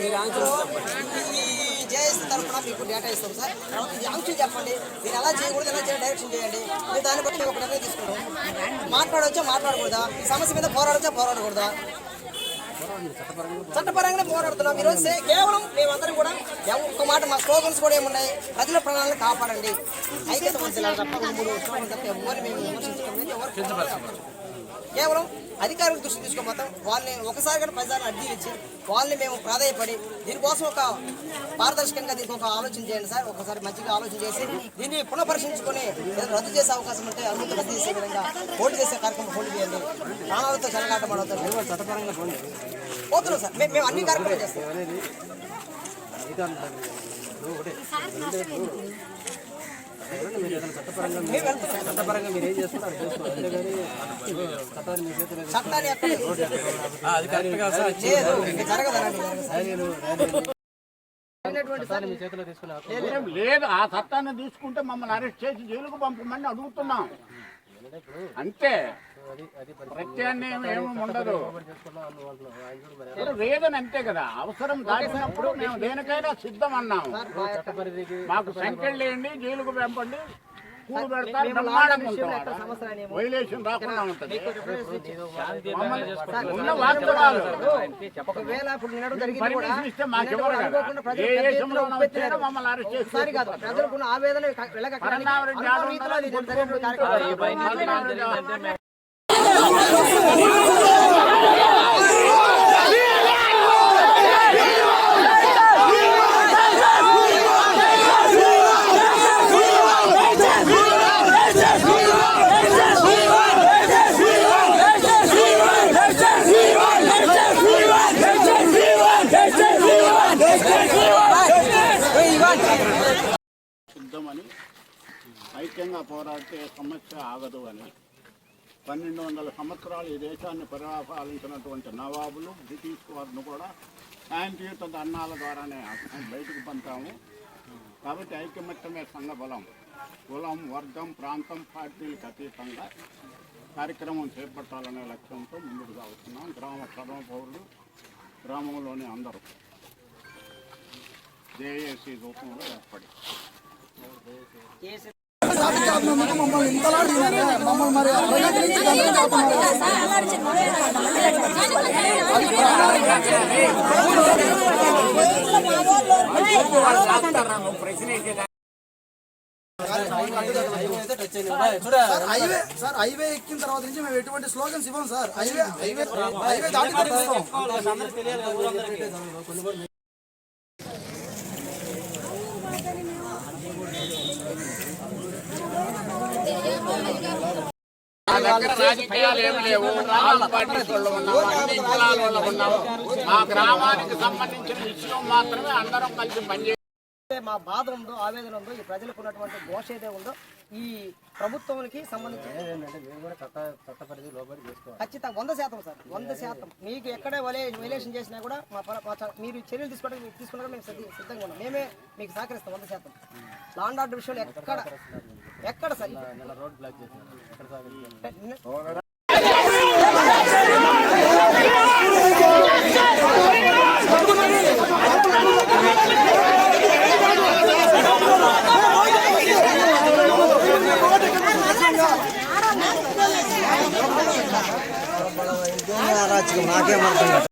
చెప్పండి. ఈ జేఎస్ తరఫున మీకు డేటా ఇస్తాం సార్. ఈ అంశం చెప్పండి. మీరు ఎలా చేయకూడదు ఎలా చేయాలి డైరెక్షన్ చేయండి. మీరు దాన్ని బట్టి ఒక నిర్ణయం తీసుకుంటాం మాట్లాడవచ్చా మాట్లాడకూడదా? ఈ సమస్య మీద పోరాడచ్చా పోరాడకూడదా? చట్టపరంగానే పోరాడుతున్నాం. ఈరోజు కేవలం మేమందరం కూడా ఒక్క మాట మా స్లోగన్స్ కూడా ఏమున్నాయి? ప్రజల ప్రాణాలను కాపాడండి. తప్ప రెండు మూడు స్లోగన్స్ తప్ప ఎవరు మేము విమర్శించడం ఎవరు. కేవలం అధికారుల దృష్టి తీసుకోపోతాం వాళ్ళని ఒకసారి కూడా ప్రజలను అర్జీలు ఇచ్చి వాళ్ళని మేము ప్రాధాయపడి దీనికోసం ఒక పారదర్శకంగా దీనికి ఒక ఆలోచన చేయండి సార్. ఒకసారి మంచిగా ఆలోచన చేసి దీన్ని పునఃపరిశీలించుకొని రద్దు చేసే అవకాశం ఉంటే అనుమతి రద్దు చేసే విధంగా హోల్డ్ చేసే కార్యక్రమం హోల్డ్ చేయండి. ప్రాణాలతో చెలగాటం చట్టపరంగా పోతున్నాం సార్. మేము మేము అన్ని కార్యక్రమాలు చేస్తాం. చట్టపరంగా మీరు ఏం చేస్తున్నారు చేసుకోవాలి అంతేగాని చట్టాన్ని మీ చేతిలో లేదు లేదు ఆ చట్టాన్ని తీసుకుంటే మమ్మల్ని అరెస్ట్ చేసి జైలుకు పంపమని అడుగుతున్నాం. అంతే. అది అది పరి- ప్రత్యామ్నాయం ఏమి ఉండదు. రీజన్ అంతే కదా. అవసరం దాటినప్పుడు మేము దేనికైనా సిద్ధం అన్నాం చట్టపరిధికి మాకు సంఖ్యలు లేండి జైలుకు పంపండి. కూడు పెడతారు. వైలేషన్ రాకుండా ఉంటుంది శాంతి ఉన్న వాస్తవాలు ఒకవేళ ఇప్పుడు నిన్నడం జరిగింది కూడా ఏ దేశంలో. మమ్మల్ని అరెస్ట్ కాదు ప్రజలకు ఆవేదన సిద్ధమని ఐక్యంగా పోరాడితే సమస్య ఆగదు అని. పన్నెండు వందల సంవత్సరాలు ఈ దేశాన్ని పరిపాలించినటువంటి నవాబులు బ్రిటిష్ వారిని కూడా శాంతియుత దండాల ద్వారానే బయటకు పంపాము. కాబట్టి ఐక్యమత్యమే సంఘ బలం కులం వర్గం ప్రాంతం పార్టీలకు అతీతంగా కార్యక్రమం చేపట్టాలనే లక్ష్యంతో ముందుకు సాగుతున్నాం. గ్రామ సర్వ పౌరులు గ్రామంలోని అందరూ. జేఏసీ రూపంలో ఏర్పడి హైవే సార్ హైవే ఎక్కిన తర్వాత నుంచి మేము ఎటువంటి స్లోగన్స్ ఇవ్వం సార్ హైవే హైవే హైవే దాటి దగ్గర రాజకీయాలు ఏమి లేవు. రాజకీయ పార్టీ వాళ్ళు ఉన్నాము అన్ని కులాల వాళ్ళు ఉన్నాము మా గ్రామానికి సంబంధించిన విషయం మాత్రమే అందరం కలిసి పనిచేయాలి అంటే మా బాధ ఉందో ఆవేదన ఉందో ఈ ప్రజలకు ఉన్నటువంటి ఘోష ఏదే ఉందో ఈ ప్రభుత్వానికి సంబంధించి ఖచ్చితంగా వంద శాతం సార్ వంద శాతం. మీకు ఎక్కడే వలే వైలేషన్ చేసినా కూడా మా మీరు చర్యలు తీసుకోవడానికి తీసుకున్నా మేము సిద్ధ- సిద్ధంగా ఉన్నాం. మేమే మీకు సహకరిస్తాం వంద శాతం. లాండ్ ఆర్డర్ విషయంలో ఎక్కడ ఎక్కడ సార్ రోడ్ బ్లాక్ చేసినారు ఎక్కడ సాగించారు వెస్టేజ్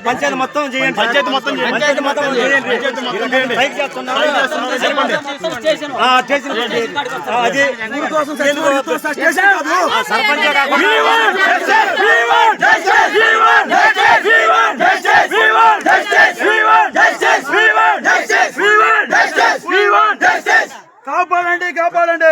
పంచాయతీ మొత్తం చేయండి పంచాయతీ మొత్తం పంచాయతీ మొత్తం చేయండి. పైకి చేస్తున్నారు? ఆ, స్టేషన్ ఆ, అది సర్పంచే కాపాడండి కాపాడండి.